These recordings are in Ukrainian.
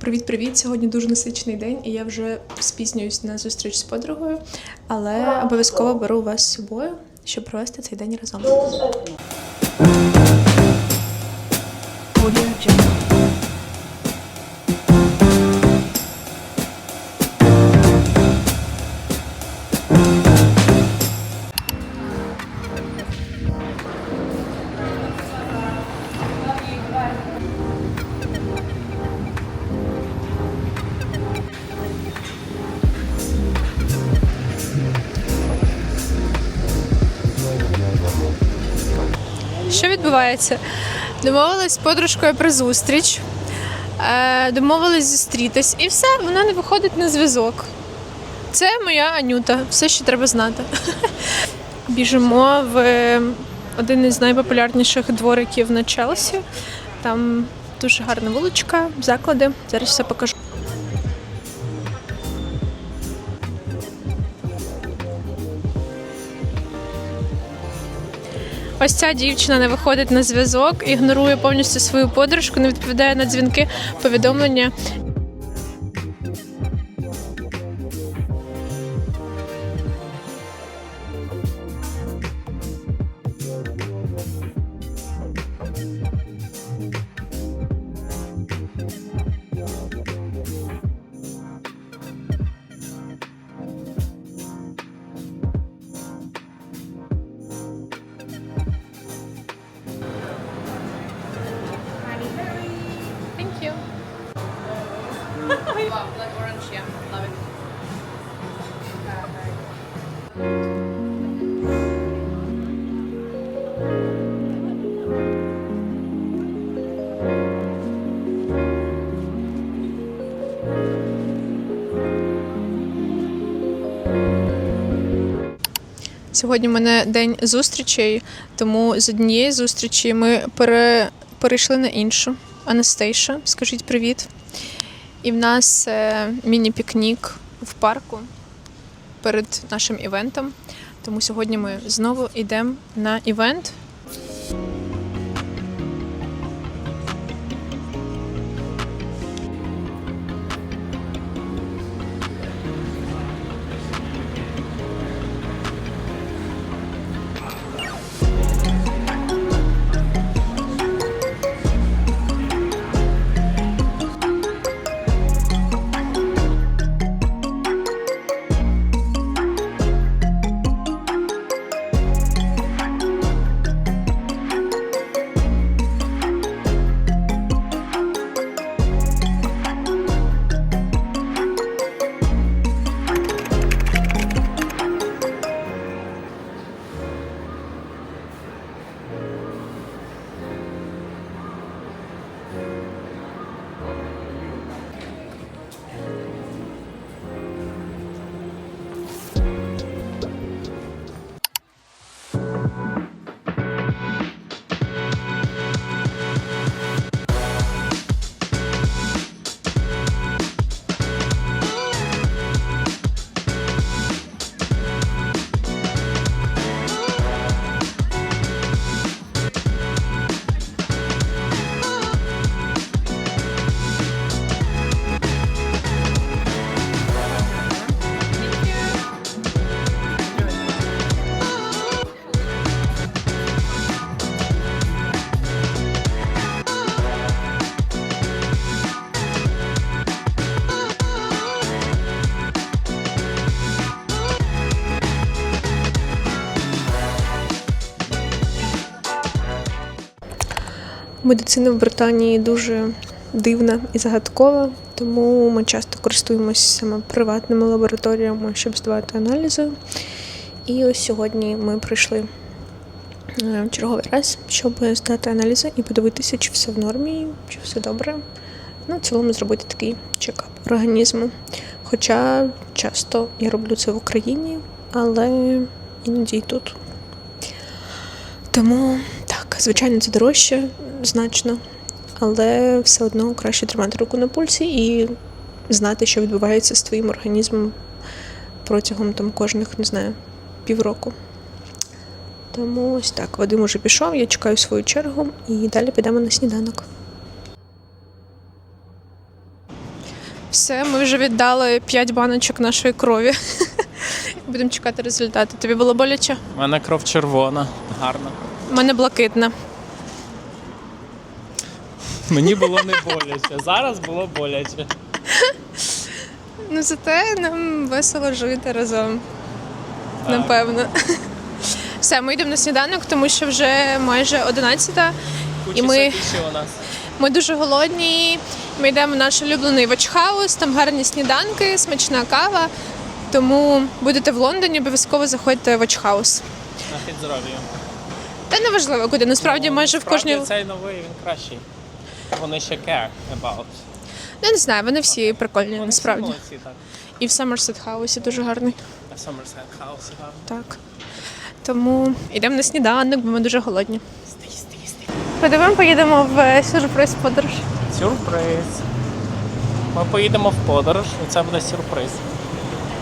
Привіт-привіт! Сьогодні дуже насичений день, і я вже спізнююсь на зустріч з подругою, але обов'язково беру вас з собою, щоб провести цей день разом. Відбувається? Домовилась з подружкою про зустріч, е, домовились зустрітись, і все, вона не виходить на зв'язок. Це моя Анюта, все, що треба знати. Біжимо в один із найпопулярніших двориків на Челсі. Там дуже гарна вуличка, заклади. Зараз все покажу. Ось ця дівчина не виходить на зв'язок, ігнорує повністю свою подружку, не відповідає на дзвінки, повідомлення. Сьогодні в мене день зустрічей, тому з однієї зустрічі ми пере... перейшли на іншу. Анастейша, скажіть привіт. І в нас е, міні-пікнік в парку перед нашим івентом. Тому сьогодні ми знову йдемо на івент. Медицина в Британії дуже дивна і загадкова, тому ми часто користуємося саме приватними лабораторіями, щоб здавати аналізи. І ось сьогодні ми прийшли е, в черговий раз, щоб здати аналізи і подивитися, чи все в нормі, чи все добре. Ну, в цілому зробити такий чекап організму. Хоча часто я роблю це в Україні, але іноді і тут. Тому так, звичайно, це дорожче значно, але все одно краще тримати руку на пульсі і знати, що відбувається з твоїм організмом протягом там кожних, не знаю, півроку. Тому ось так. Вадим уже пішов, я чекаю свою чергу і далі підемо на сніданок. Все, ми вже віддали 5 баночок нашої крові. Будемо чекати результати. Тобі було боляче? У мене кров червона, гарна. У мене блакитна. Мені було не боляче. Зараз було боляче. Ну зате нам весело жити разом. Напевно. Все, ми йдемо на сніданок, тому що вже майже 11 І ми- у нас. Ми дуже голодні. Ми йдемо в наш улюблений вачхаус, там гарні сніданки, смачна кава. Тому будете в Лондоні, обов'язково заходьте в вачхаус. На підздоров'я. Та не важливо куди. Насправді майже в кожній. Цей новий він кращий. Вони ще care about. Ну, не знаю, вони всі прикольні, Вони насправді. всі молодці, так. І в Somerset Хаусі дуже гарний. На Somerset House гарно. Так. Тому йдемо на сніданок, бо ми дуже голодні. Подивимо, поїдемо в сюрприз подорож. Сюрприз. Ми поїдемо в подорож, і це буде сюрприз.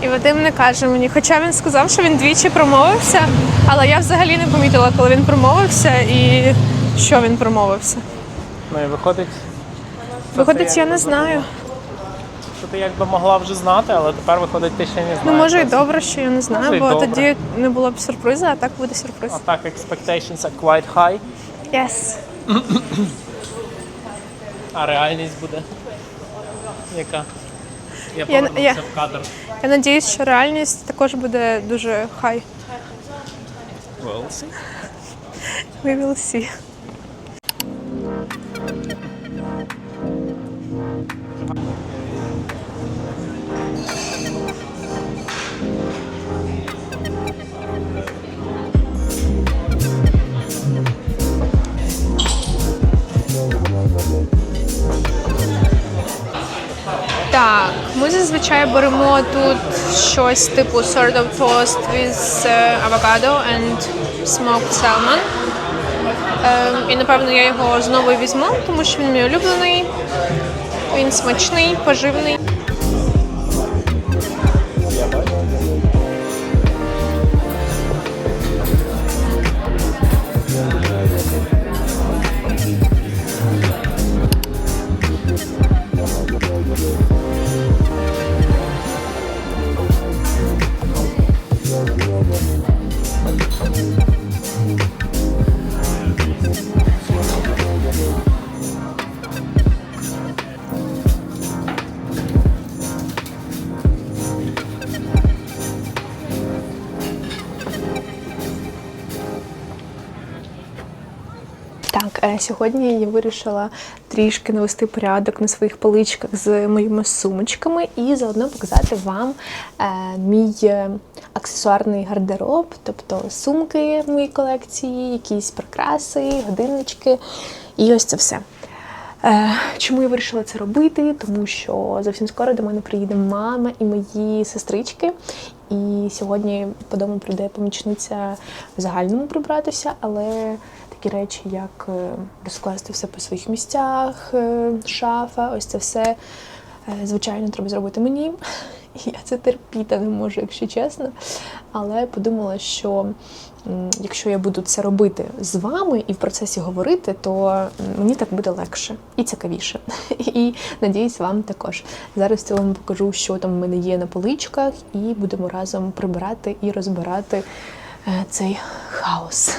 І Вадим не каже мені, хоча він сказав, що він двічі промовився, але я взагалі не помітила, коли він промовився і що він промовився. Ну і виходить. Виходить, ти я не якби знаю. Що ти якби могла вже знати, але тепер виходить, ти ще не знаєш. Ну, може і добре, що я не знаю, Може, і бо добре. тоді не було б сюрпризу, а так буде сюрприз. А так, expectations are quite high, Yes. а реальність буде. Яка? Я Я- повернуся я- в кадр. Я надіюсь, що реальність також буде дуже хай. We'll see. We will see. Зазвичай беремо тут щось типу sort of toast with е, avocado and smoked salmon. Е, і напевно я його знову візьму, тому що він мій улюблений. Він смачний, поживний. Сьогодні я вирішила трішки навести порядок на своїх поличках з моїми сумочками і заодно показати вам е, мій е, аксесуарний гардероб, тобто сумки в моїй колекції, якісь прикраси, годиннички і ось це все. Е, Чому я вирішила це робити? Тому що зовсім скоро до мене приїде мама і мої сестрички. І сьогодні по дому прийде помічниця в загальному прибратися, але такі речі, як е, розкласти все по своїх місцях, е, шафа, ось це все. е, Звичайно, треба зробити мені. Я це терпіти не можу, якщо чесно. Але подумала, що якщо я буду це робити з вами і в процесі говорити, то мені так буде легше і цікавіше. І надіюсь, вам також. Зараз я вам покажу, що там в мене є на поличках, і будемо разом прибирати і розбирати цей хаос.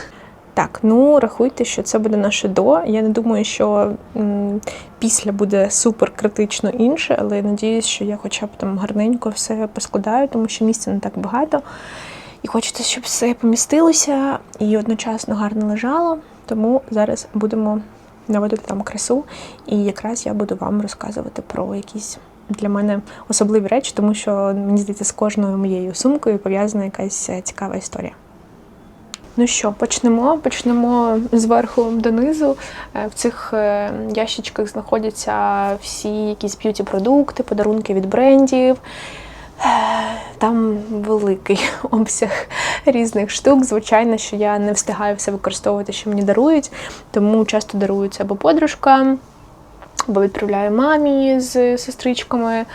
Так, ну рахуйте, що це буде наше до. Я не думаю, що м, після буде супер критично інше, але я надіюсь, що я хоча б там гарненько все поскладаю, тому що місця не так багато. І хочеться, щоб все помістилося і одночасно гарно лежало. Тому зараз будемо наводити там красу. І якраз я буду вам розказувати про якісь для мене особливі речі, тому що мені здається, з кожною моєю сумкою пов'язана якась е, цікава історія. Ну що, почнемо. Почнемо зверху донизу. Е, В цих е, ящичках знаходяться всі якісь б'юті-продукти, подарунки від брендів. Е, Там великий обсяг різних штук. Звичайно, що я не встигаю все використовувати, що мені дарують, тому часто даруються або подружка, або відправляю мамі з сестричками, е,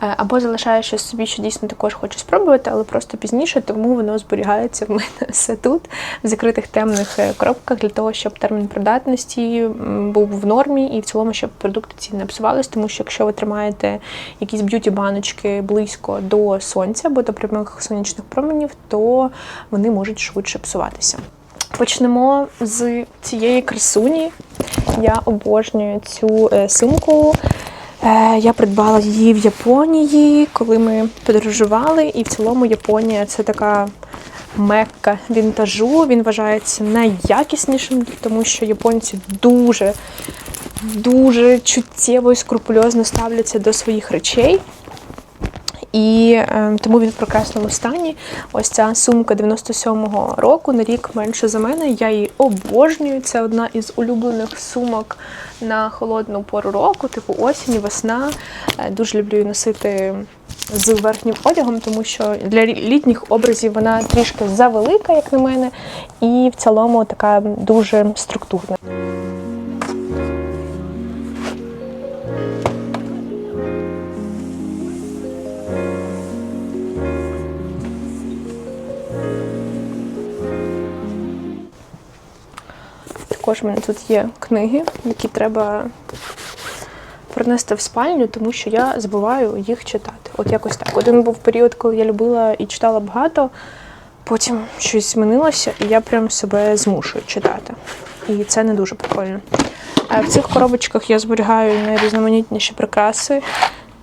або залишаю щось собі, що дійсно також хочу спробувати, але просто пізніше, тому воно зберігається в мене все тут, в закритих темних е, коробках, для того, щоб термін придатності був в нормі, і в цілому, щоб продукти ці не псувались, тому що якщо ви тримаєте якісь б'юті-баночки близько до сонця або до прямих сонячних променів, то вони можуть швидше псуватися. Почнемо з цієї красуні. Я обожнюю цю е, сумку. Е, Я придбала її в Японії, коли ми подорожували. І в цілому Японія це така мекка вінтажу. Він вважається найякіснішим, тому що японці дуже, дуже чуттєво і скрупульозно ставляться до своїх речей. І е, тому він в прекрасному стані. Ось ця сумка 97-го року, на рік менше за мене. Я її обожнюю. Це одна із улюблених сумок на холодну пору року, типу осінь, весна. Е, дуже люблю її носити з верхнім одягом, тому що для літніх образів вона трішки завелика, як на мене, і в цілому така дуже структурна. Також в мене тут є книги, які треба принести в спальню, тому що я забуваю їх читати. От якось так. Один був період, коли я любила і читала багато, потім щось змінилося, і я прям себе змушую читати. І це не дуже прикольно. А в цих коробочках я зберігаю найрізноманітніші прикраси,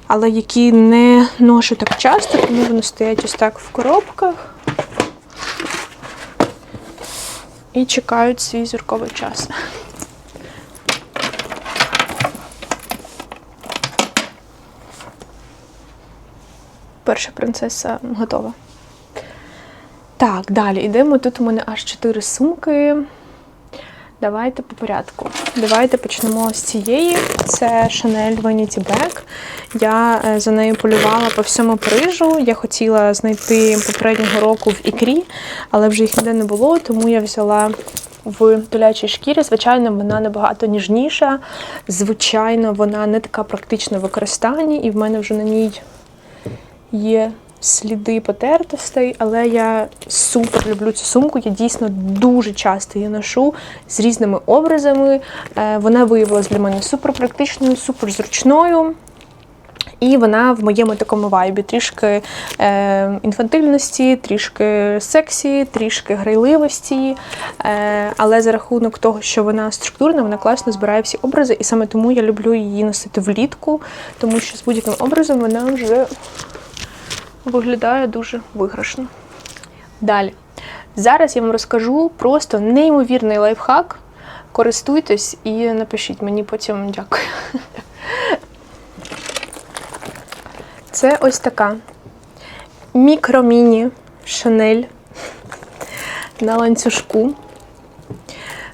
але які не ношу так часто, тому вони стоять ось так в коробках. І чекають свій зірковий час. Перша принцеса готова. Так, далі йдемо. Тут у мене аж чотири сумки. Давайте по порядку. Давайте почнемо з цієї. Це Chanel Vanity Bag. Я е, за нею полювала по всьому Парижу. Я хотіла знайти попереднього року в ікрі, але вже їх ніде не було, тому я взяла в долячій шкірі. Звичайно, вона набагато ніжніша. Звичайно, вона не така практична в використанні, і в мене вже на ній є сліди потертостей, але я супер люблю цю сумку. Я дійсно дуже часто її ношу з різними образами. Е, Вона виявилася для мене супер практичною, супер зручною. І вона в моєму такому вайбі трішки е, інфантильності, трішки сексі, трішки грайливості. Е, але за рахунок того, що вона структурна, вона класно збирає всі образи, і саме тому я люблю її носити влітку, тому що з будь-яким образом вона вже виглядає дуже виграшно. Далі. Зараз я вам розкажу просто неймовірний лайфхак. Користуйтесь і напишіть мені потім дякую. Це ось така мікро-міні Шанель на ланцюжку.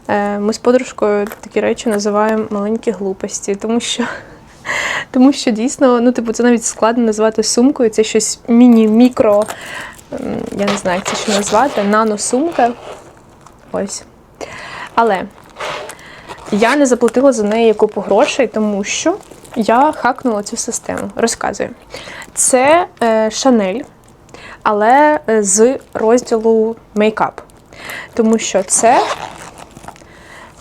Е, Ми з подружкою такі речі називаємо маленькі глупості, тому що, тому що дійсно, ну, типу, це навіть складно назвати сумкою, це щось міні-мікро, я не знаю, як це ще назвати, наносумка. Ось. Але я не заплатила за неї купу грошей, тому що я хакнула цю систему. Розказую. Це е, Шанель, але е, з розділу мейкап. Тому що це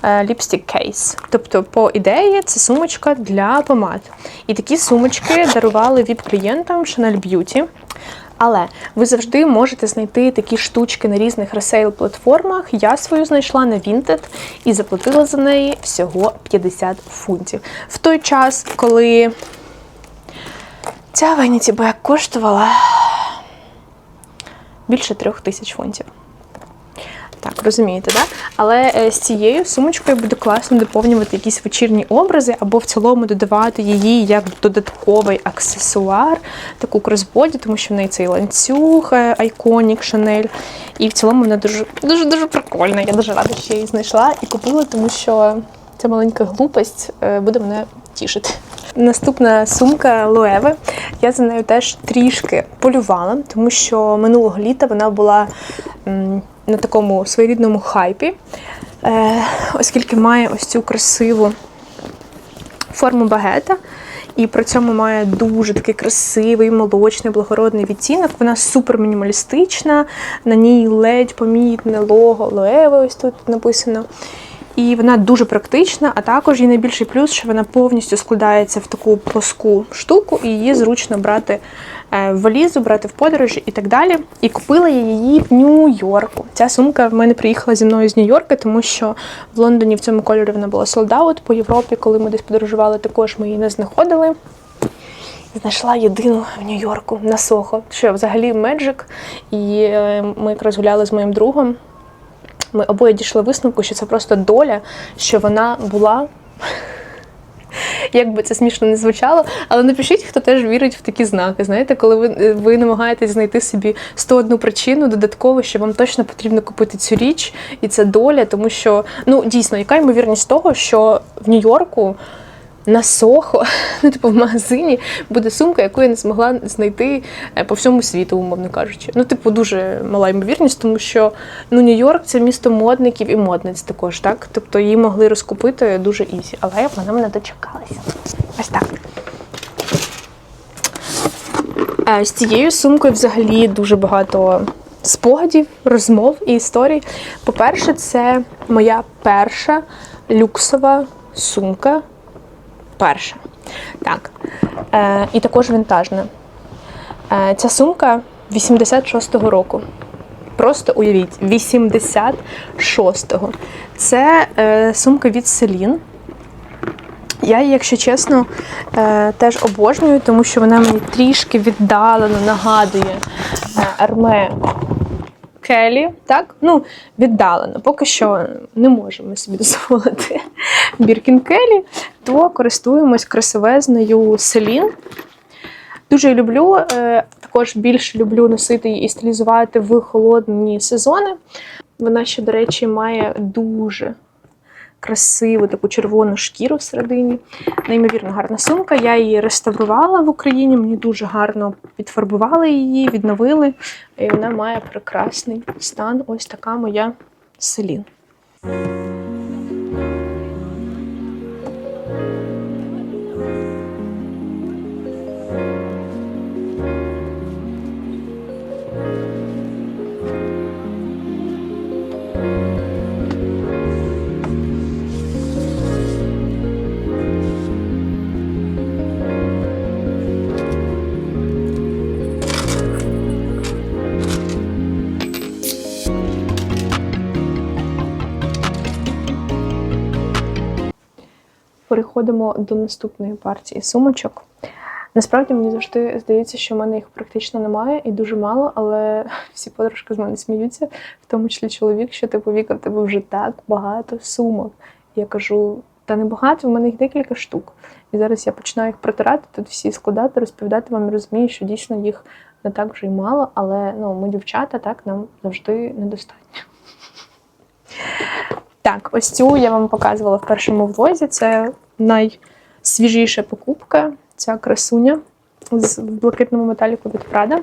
ліпстик кейс. Тобто, по ідеї, це сумочка для помад. І такі сумочки дарували віп-клієнтам Chanel Beauty. Але ви завжди можете знайти такі штучки на різних ресейл-платформах. Я свою знайшла на Vinted і заплатила за неї всього 50 фунтів. В той час, коли ця Vanity Bag коштувала більше трьох тисяч фунтів. Розумієте, да? Але е, з цією сумочкою буде класно доповнювати якісь вечірні образи, або в цілому додавати її як додатковий аксесуар, таку кросбоді, тому що в неї цей ланцюг, е, Iconic Chanel. І в цілому вона дуже дуже дуже прикольна. Я дуже рада, що я її знайшла і купила, тому що ця маленька глупость е, буде мене тішити. Наступна сумка Лоеви. Я за нею теж трішки полювала, тому що минулого літа вона була на такому своєрідному хайпі, е, оскільки має ось цю красиву форму багета. І при цьому має дуже такий красивий, молочний, благородний відтінок. Вона супер мінімалістична, на ній ледь помітне лого лоеве ось тут написано. І вона дуже практична, а також її найбільший плюс, що вона повністю складається в таку плоску штуку, і її зручно брати е, в валізу, брати в подорожі і так далі. І купила я її в Нью-Йорку. Ця сумка в мене приїхала зі мною з Нью-Йорка, тому що в Лондоні в цьому кольорі вона була солдаут. По Європі, коли ми десь подорожували, також ми її не знаходили. Знайшла єдину в Нью-Йорку на Сохо, що взагалі Меджик. І е, ми якраз гуляли з моїм другом. Ми обоє дійшли висновку, що це просто доля, що вона була. Як би це смішно не звучало, але напишіть, хто теж вірить в такі знаки. Знаєте, коли ви, ви намагаєтесь знайти собі 101 причину додатково, що вам точно потрібно купити цю річ, і це доля, тому що ну дійсно, яка ймовірність того, що в Нью-Йорку на Сохо, ну типу в магазині буде сумка, яку я не змогла знайти е, по всьому світу, умовно кажучи. Ну, типу, дуже мала ймовірність, тому що ну Нью-Йорк це місто модників і модниць також, так? Тобто її могли розкупити дуже ізі, але вона мене дочекалася. Ось так. Е, З цією сумкою взагалі дуже багато спогадів, розмов і історій. По-перше, це моя перша люксова сумка. Перша. Так. Е, і також вінтажна. Е, ця сумка 86-го року. Просто уявіть, 86-го. Це е, сумка від Селін. Я її, якщо чесно, е, теж обожнюю, тому що вона мені трішки віддалено нагадує Арме Келі. Так? Ну, віддалено. Поки що не можемо собі дозволити Біркін Келі, то користуємось красивезною Селін. Дуже люблю. е, Також більше люблю носити її і стилізувати в холодні сезони. Вона ще, до речі, має дуже красиву таку червону шкіру всередині. Неймовірно гарна сумка. Я її реставрувала в Україні. Мені дуже гарно підфарбували її, відновили. І вона має прекрасний стан. Ось така моя селін. Переходимо до наступної партії сумочок. Насправді мені завжди здається, що в мене їх практично немає і дуже мало, але всі подружки з мене сміються, в тому числі чоловік, що типу Віка, в тебе вже так багато сумок. Я кажу, та не багато, в мене їх декілька штук. І зараз я починаю їх протирати, тут всі складати, розповідати вам і розумію, що дійсно їх не так вже й мало, але ну, ми дівчата, так, нам завжди недостатньо. Так, ось цю я вам показувала в першому влозі. Це найсвіжіша покупка. Ця красуня з блакитному металіку від Prada.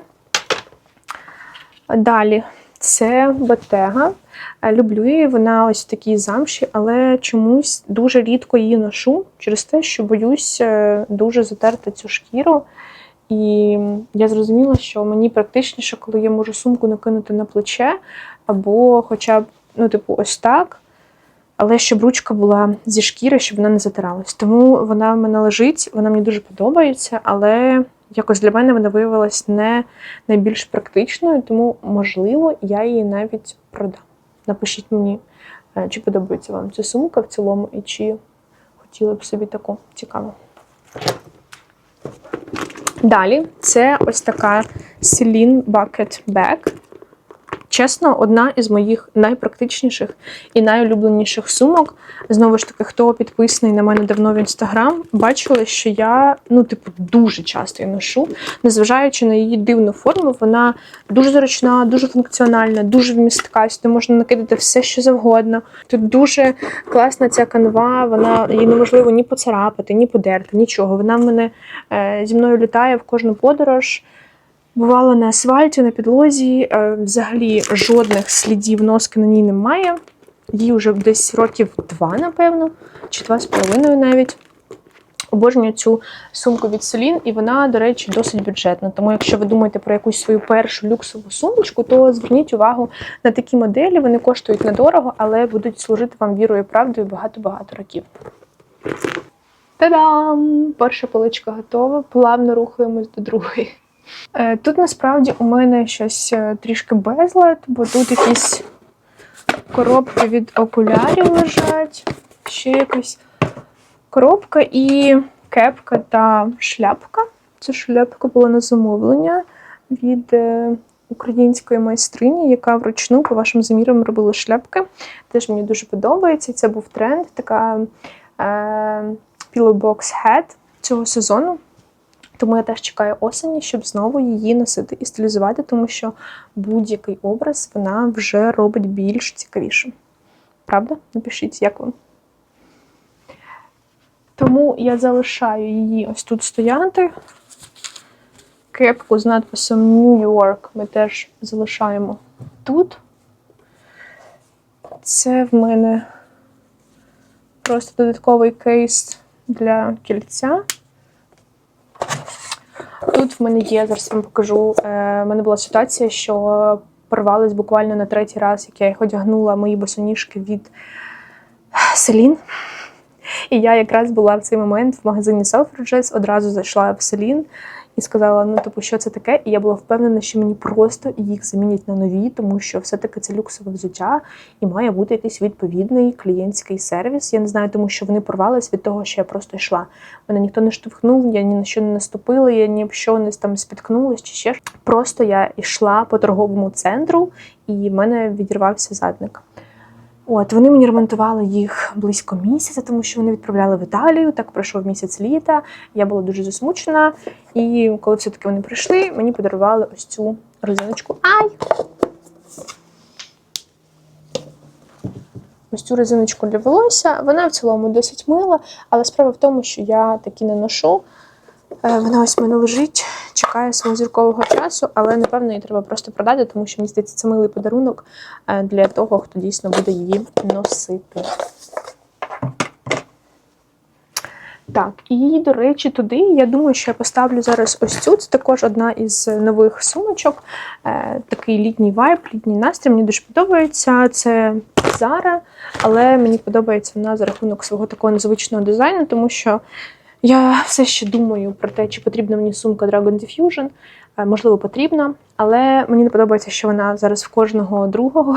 Далі це. Е, Люблю її, вона ось в такій замші, але чомусь дуже рідко її ношу через те, що боюсь е, дуже затерти цю шкіру. І я зрозуміла, що мені практичніше, коли я можу сумку накинути на плече, або хоча б, ну, типу, ось так. Але щоб ручка була зі шкіри, щоб вона не затиралась. Тому вона в мене лежить, вона мені дуже подобається, але якось для мене вона виявилась не найбільш практичною, тому, можливо, я її навіть продам. Напишіть мені, е, чи подобається вам ця сумка в цілому, і чи хотіли б собі таку цікаву. Далі це ось така Celine Bucket Bag. Чесно, одна із моїх найпрактичніших і найулюбленіших сумок. Знову ж таки, хто підписаний на мене давно в інстаграм, бачили, що я ну, типу, дуже часто її ношу, незважаючи на її дивну форму, вона дуже зручна, дуже функціональна, дуже вмістка. Сюди можна накидати все, що завгодно. Тут дуже класна ця канва, вона її неможливо ні поцарапати, ні подерти, нічого. Вона в мене е, зі мною літає в кожну подорож. Бувала на асфальті, на підлозі. е, Взагалі жодних слідів носки на ній немає. Їй вже десь років два, напевно, чи два з половиною навіть. Обожнюю цю сумку від Celine, і вона, до речі, досить бюджетна. Тому, якщо ви думаєте про якусь свою першу люксову сумочку, то зверніть увагу на такі моделі. Вони коштують недорого, але будуть служити вам вірою і правдою багато-багато років. Та-дам! Перша поличка готова. Плавно рухаємось до другої. Е, Тут насправді у мене щось е, трішки безлад, бо тут якісь коробки від окулярів лежать, ще якась коробка і кепка та шляпка. Це шляпка була на замовлення від е, української майстрині, яка вручну по вашим замірам робила шляпки. Теж мені дуже подобається. Це був тренд, така е, pillowbox hat цього сезону. Тому я теж чекаю осені, щоб знову її носити і стилізувати, тому що будь-який образ вона вже робить більш цікавішим. Правда? Напишіть, як вам. Тому я залишаю її ось тут стояти. Кепку з надписом New York ми теж залишаємо тут. Це в мене просто додатковий кейс для кільця. Тут в мене є, зараз вам покажу. Е, в мене була ситуація, що порвались буквально на третій раз, як я їх одягнула мої босоніжки від Селін. І я якраз була в цей момент в магазині Selfridges, одразу зайшла в Селін і сказала: ну, типу, що це таке? І я була впевнена, що мені просто їх замінять на нові, тому що все-таки це люксове взуття і має бути якийсь відповідний клієнтський сервіс. Я не знаю, тому що вони порвались від того, що я просто йшла. Мене ніхто не штовхнув, я ні на що не наступила, я ні в що не там спіткнулась чи ще. Просто я йшла по торговому центру, і в мене відірвався задник. От вони мені ремонтували їх близько місяця, тому що вони відправляли в Італію. Так пройшов місяць літа. Я була дуже засмучена. І коли все-таки вони прийшли, мені подарували ось цю резиночку. Ай! Ось цю резиночку для волосся. Вона в цілому досить мила, але справа в тому, що я такі не ношу. Е, Вона ось в мене лежить, чекає свого зіркового часу, але напевно її треба просто продати, тому що мені здається, це милий подарунок е, для того, хто дійсно буде її носити. Так, і до речі, туди я думаю, що я поставлю зараз ось цю. Це також одна із нових сумочок. Е, такий літній вайб, літній настрій. Мені дуже подобається. Це Zara, але мені подобається вона за рахунок свого такого незвичного дизайну, тому що я все ще думаю про те, чи потрібна мені сумка Dragon Diffusion. Е, Можливо, потрібна, але мені не подобається, що вона зараз в кожного другого.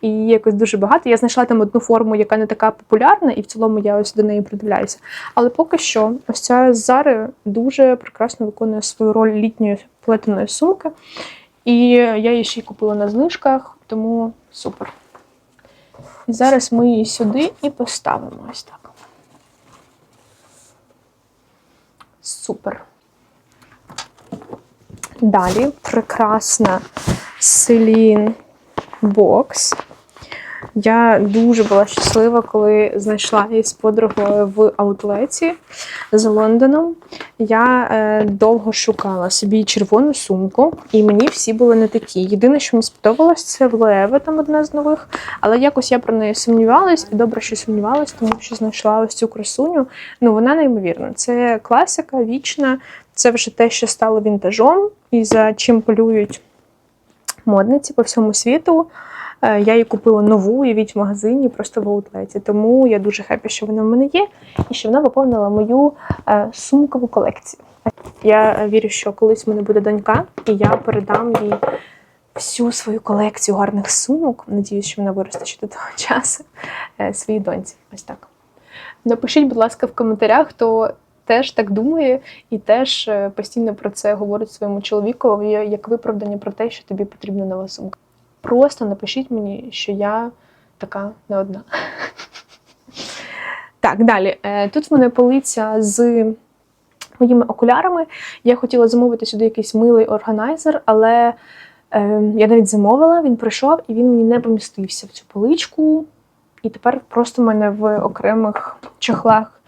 І якось дуже багато. Я знайшла там одну форму, яка не така популярна, і в цілому я ось до неї придивляюся. Але поки що, ось ця Зари дуже прекрасно виконує свою роль літньої плетеної сумки. І я її ще й купила на знижках, тому супер. І зараз ми її сюди і поставимо ось так. Супер. Далі прекрасна Селін бокс. Я дуже була щаслива, коли знайшла її з подругою в аутлеті з Лондоном. Я е, довго шукала собі червону сумку, і мені всі були не такі. Єдине, що мені сподобалось, це Лева, там одна з нових. Але якось я про неї сумнівалась, і добре, що сумнівалась, тому що знайшла ось цю красуню. Ну, вона неймовірна. Це класика, вічна, це вже те, що стало вінтажом, і за чим полюють модниці по всьому світу. Е, Я її купила нову, уявіть в магазині, просто в аутлеті. Тому я дуже хепі, що вона в мене є, і що вона поповнила мою е, сумкову колекцію. Я вірю, що колись в мене буде донька, і я передам їй всю свою колекцію гарних сумок. Надіюсь, що вона виросте ще до того часу е, своїй доньці. Ось так. Напишіть, будь ласка, в коментарях, хто теж так думає і теж постійно про це говорить своєму чоловікові як виправдання про те, що тобі потрібна нова сумка. Просто напишіть мені, що я така не одна. Так, далі. Е, Тут в мене полиця з моїми окулярами. Я хотіла замовити сюди якийсь милий органайзер, але е, я навіть замовила, він прийшов і він мені не помістився в цю поличку. І тепер просто в мене в окремих чохлах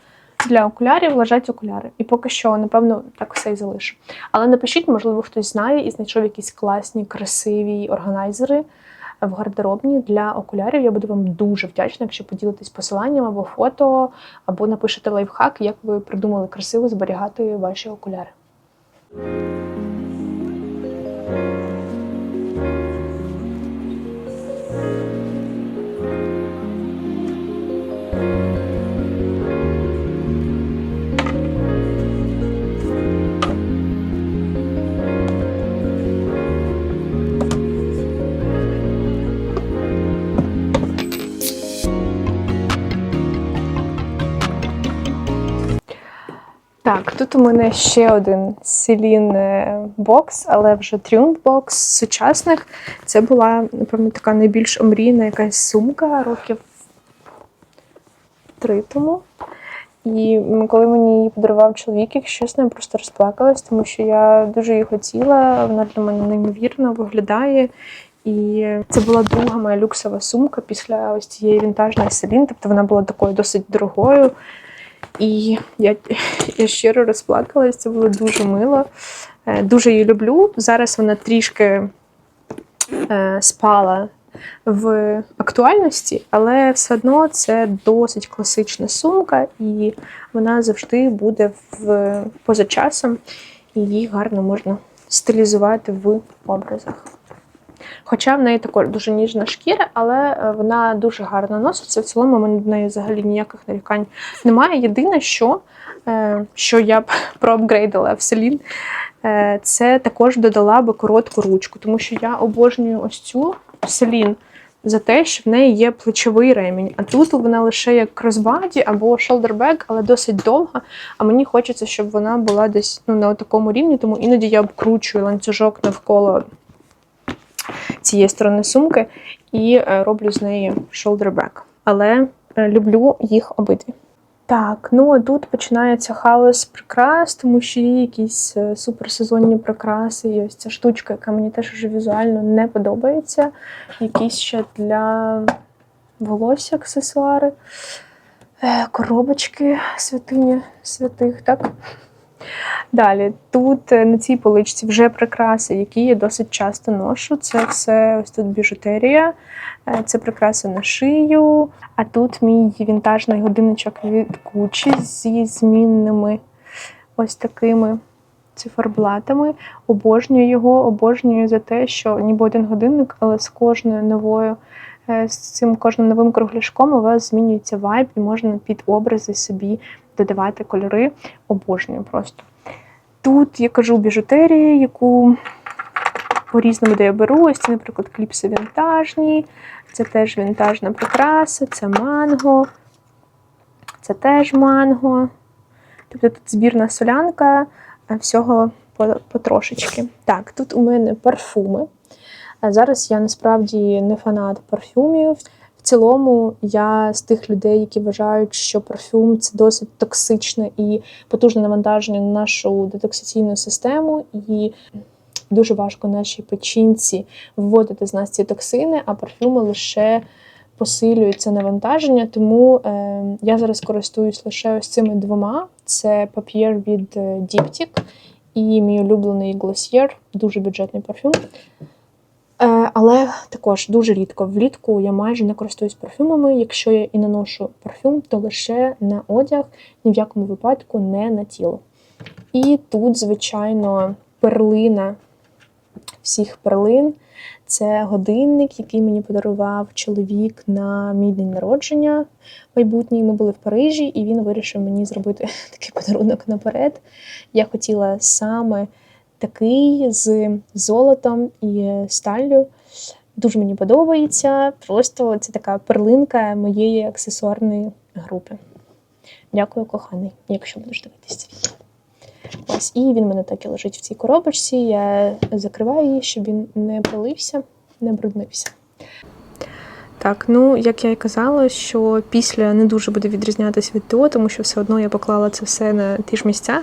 для окулярів лежать окуляри. І поки що, напевно, так все і залишу. Але напишіть, можливо, хтось знає і знайшов якісь класні, красиві органайзери в гардеробні для окулярів. Я буду вам дуже вдячна, якщо поділитесь посиланням або фото, або напишете лайфхак, як ви придумали красиво зберігати ваші окуляри. Так, тут у мене ще один Селін е, бокс, але вже тріумф бокс сучасних. Це була, напевно, така найбільш омрійна якась сумка років три тому. І коли мені її подарував чоловік, якщо чесно, я просто розплакалась, тому що я дуже її хотіла. Вона для мене неймовірно виглядає. І це була друга моя люксова сумка після ось цієї вінтажної Селін. Тобто вона була такою досить дорогою. І я, я щиро розплакалась, це було дуже мило. Е, Дуже її люблю. Зараз вона трішки е, спала в актуальності, але все одно це досить класична сумка, і вона завжди буде в, поза часом, її гарно можна стилізувати в образах. Хоча в неї також дуже ніжна шкіра, але е, вона дуже гарно носиться. В цілому в до неї взагалі ніяких нарікань немає. Єдине, що, е, що я б проапгрейдила в Селін, е, це також додала би коротку ручку, тому що я обожнюю ось цю Селін за те, що в неї є плечовий ремінь. А тут вона лише як кросбаді або шолдербек, але досить довга. А мені хочеться, щоб вона була десь ну, на такому рівні, тому іноді я обкручую ланцюжок навколо цієї сторони сумки і е, роблю з неї shoulder-back. Але е, люблю їх обидві. Так, ну а тут починається хаос прикрас, тому що є якісь е, суперсезонні прикраси. І ось ця штучка, яка мені теж вже візуально не подобається. Якісь ще для волосся аксесуари, коробочки святині святих, так? Далі, тут е, на цій поличці вже прикраси, які я досить часто ношу. Це все ось тут біжутерія, е, це прикраси на шию. А тут мій вінтажний годинничок від Gucci зі змінними ось такими циферблатами. Обожнюю його, обожнюю за те, що ніби один годинник, але з кожною новою. е, З цим кожним новим кругляшком у вас змінюється вайб, і можна під образи собі додавати кольори. Обожнюю просто. Тут я кажу біжутерія, яку по-різному де я беру. Ось це, наприклад, кліпси вінтажні, це теж вінтажна прикраса, це манго, це теж манго. Тобто тут збірна солянка а всього потрошечки. Так, тут у мене парфуми. А зараз я насправді не фанат парфюмів. В цілому я з тих людей, які вважають, що парфюм це досить токсичне і потужне навантаження на нашу детоксиційну систему, і дуже важко нашій печінці виводити з нас ці токсини, а парфюми лише посилюють це навантаження. Тому е, я зараз користуюсь лише ось цими двома: це пап'єр від е, Diptyque і мій улюблений Glossier, дуже бюджетний парфюм. Е, але також дуже рідко влітку я майже не користуюсь парфюмами. Якщо я і наношу парфюм, то лише на одяг, ні в якому випадку не на тіло. І тут, звичайно, перлина всіх перлин. Це годинник, який мені подарував чоловік на мій день народження майбутній. Ми були в Парижі, і він вирішив мені зробити такий подарунок наперед. Я хотіла саме такий з золотом і сталлю. Дуже мені подобається. Просто це така перлинка моєї аксесуарної групи. Дякую, коханий, якщо будеш дивитися. Ось, і він мене так і лежить в цій коробочці. Я закриваю її, щоб він не полився, не бруднився. Так, ну як я і казала, що після не дуже буде відрізнятися від ТО, тому що все одно я поклала це все на ті ж місця,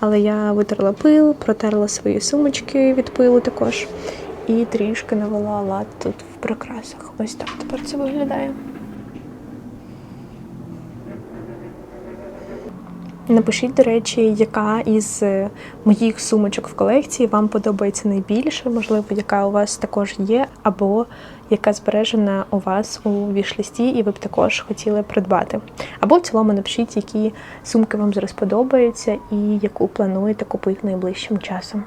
але я витерла пил, протерла свої сумочки від пилу також, і трішки навела лад тут в прикрасах. Ось так тепер це виглядає. Напишіть, до речі, яка із е, моїх сумочок в колекції вам подобається найбільше, можливо, яка у вас також є, або яка збережена у вас у вішлісті, і ви б також хотіли придбати. Або в цілому напишіть, які сумки вам зараз подобаються і яку плануєте купити найближчим часом.